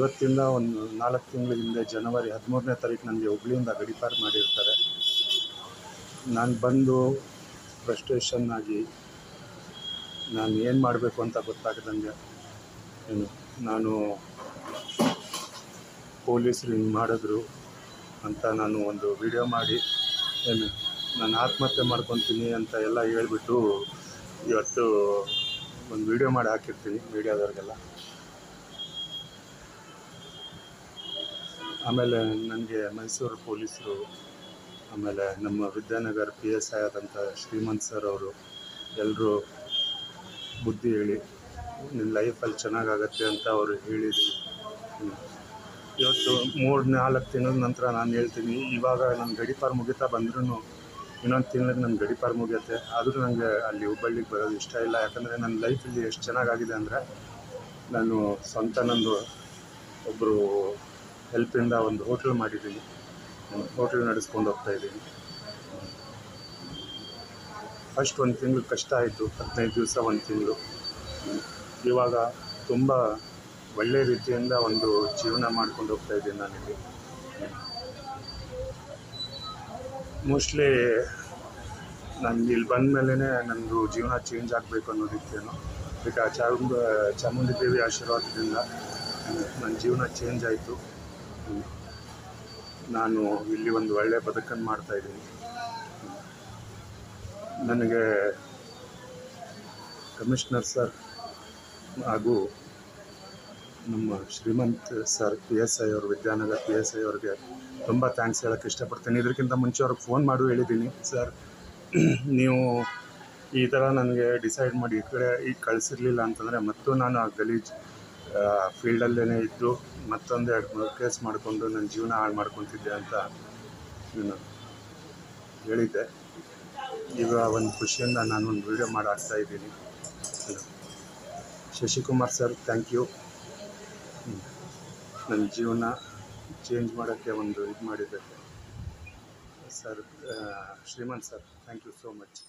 ಇವತ್ತಿಂದ ಒಂದು ನಾಲ್ಕು ತಿಂಗಳ ಹಿಂದೆ ಜನವರಿ ಹದಿಮೂರನೇ ತಾರೀಕು ನನಗೆ ಹುಬ್ಳಿಯಿಂದ ಗಡಿಪಾರು ಮಾಡಿರ್ತಾರೆ. ನಾನು ಬಂದು ಫ್ರಸ್ಟ್ರೇಷನ್ ಆಗಿ ನಾನು ಏನು ಮಾಡಬೇಕು ಅಂತ ಗೊತ್ತಾಗದಂಗೆ ಏನು, ನಾನು ಪೊಲೀಸರು ಹಿಂಗೆ ಮಾಡಿದ್ರು ಅಂತ ನಾನು ಒಂದು ವಿಡಿಯೋ ಮಾಡಿ, ಏನು, ನಾನು ಆತ್ಮಹತ್ಯೆ ಮಾಡ್ಕೊತೀನಿ ಅಂತ ಎಲ್ಲ ಹೇಳಿಬಿಟ್ಟು ಇವತ್ತು ಒಂದು ವಿಡಿಯೋ ಮಾಡಿ ಹಾಕಿರ್ತೀನಿ ಮೀಡಿಯಾದವ್ರಿಗೆಲ್ಲ ಆಮೇಲೆ ನನಗೆ ಮೈಸೂರು ಪೊಲೀಸರು, ಆಮೇಲೆ ನಮ್ಮ ವಿದ್ಯಾನಗರ್ ಪಿ ಎಸ್ ಐ ಆದಂಥ ಶ್ರೀಮಂತ್ ಸರ್ ಅವರು ಎಲ್ಲರೂ ಬುದ್ಧಿ ಹೇಳಿ, ನಿನ್ನ ಲೈಫಲ್ಲಿ ಚೆನ್ನಾಗಾಗತ್ತೆ ಅಂತ ಅವರು ಹೇಳಿದರು. ಇವತ್ತು ಮೂರು ನಾಲ್ಕು ತಿಂಗಳ ನಂತರ ನಾನು ಹೇಳ್ತೀನಿ, ಇವಾಗ ನನ್ನ ಗಡಿಪಾರು ಮುಗಿತಾ ಬಂದ್ರೂ ಇನ್ನೊಂದು ತಿಂಗಳಿಗೆ ನನ್ನ ಗಡಿಪಾರು ಮುಗಿಯುತ್ತೆ. ಆದರೂ ನನಗೆ ಅಲ್ಲಿ ಹುಬ್ಬಳ್ಳಿಗೆ ಬರೋದು ಇಷ್ಟ ಇಲ್ಲ, ಯಾಕಂದರೆ ನನ್ನ ಲೈಫಲ್ಲಿ ಎಷ್ಟು ಚೆನ್ನಾಗಾಗಿದೆ ಅಂದರೆ ನಾನು ಸ್ವಂತ ನಂದು ಒಬ್ಬರು ಹೆಲ್ಪಿಂದ ಒಂದು ಹೋಟೆಲ್ ಮಾಡಿದ್ದೀನಿ ಹೋಟೆಲ್ ನಡೆಸ್ಕೊಂಡು ಹೋಗ್ತಾ ಇದ್ದೀನಿ ಫಸ್ಟ್ ಒಂದು ತಿಂಗಳು ಕಷ್ಟ ಆಯಿತು, ಹದಿನೈದು ದಿವಸ ಒಂದು ತಿಂಗಳು. ಇವಾಗ ತುಂಬ ಒಳ್ಳೆ ರೀತಿಯಿಂದ ಒಂದು ಜೀವನ ಮಾಡ್ಕೊಂಡು ಹೋಗ್ತಾ ಇದ್ದೀನಿ ನಾನಿಲ್ಲಿ. ಮೋಸ್ಟ್ಲಿ ನಾನು ಇಲ್ಲಿ ಬಂದ ಮೇಲೇ ನನ್ನದು ಜೀವನ ಚೇಂಜ್ ಆಗಬೇಕು ಅನ್ನೋದಿತ್ತೇನೋ ಈಗ ಚಾಮುಂಡ, ಚಾಮುಂಡಿ ದೇವಿ ಆಶೀರ್ವಾದದಿಂದ ನನ್ನ ಜೀವನ ಚೇಂಜ್ ಆಯಿತು. ನಾನು ಇಲ್ಲಿ ಒಂದು ಒಳ್ಳೆಯ ಬದುಕನ್ನು ಮಾಡ್ತಾಯಿದ್ದೀನಿ ನನಗೆ ಕಮಿಷನರ್ ಸರ್ ಹಾಗೂ ನಮ್ಮ Shrimant sir P S I ಅವರು, ವಿದ್ಯಾನಗರ್ ಪಿ ಎಸ್ ಐ ಅವ್ರಿಗೆ ತುಂಬ ಥ್ಯಾಂಕ್ಸ್ ಹೇಳೋಕ್ಕೆ ಇಷ್ಟಪಡ್ತೀನಿ. ಇದಕ್ಕಿಂತ ಮುಂಚೆ ಅವ್ರಿಗೆ ಫೋನ್ ಮಾಡು ಹೇಳಿದ್ದೀನಿ. ಸರ್, ನೀವು ಈ ಥರ ನನಗೆ ಡಿಸೈಡ್ ಮಾಡಿ ಈ ಕಡೆ ಈಗ ಕಳಿಸಿರ್ಲಿಲ್ಲ ಅಂತಂದರೆ ಮತ್ತು ನಾನು ಆ ಗಲೀಜ್ ಫೀಲ್ಡಲ್ಲೇ ಇದ್ದು ಮತ್ತೊಂದು ಎರಡು ಮೂರು ಕೇಸ್ ಮಾಡಿಕೊಂಡು ನನ್ನ ಜೀವನ ಹಾಳು ಮಾಡ್ಕೊತಿದ್ದೆ ಅಂತ ನಾನು ಹೇಳಿದ್ದೆ. ಈಗ ಒಂದು ಖುಷಿಯಿಂದ ನಾನು ಒಂದು ವೀಡಿಯೋ ಮಾಡಿ ಹಾಕ್ತಾ ಇದ್ದೀನಿ ಶಶಿಕುಮಾರ್ ಸರ್ ಥ್ಯಾಂಕ್ ಯು ನನ್ನ ಜೀವನ ಚೇಂಜ್ ಮಾಡೋಕ್ಕೆ ಒಂದು ಇದು ಮಾಡಿದ್ದಕ್ಕೆ. Sir Shrimant sir thank you so much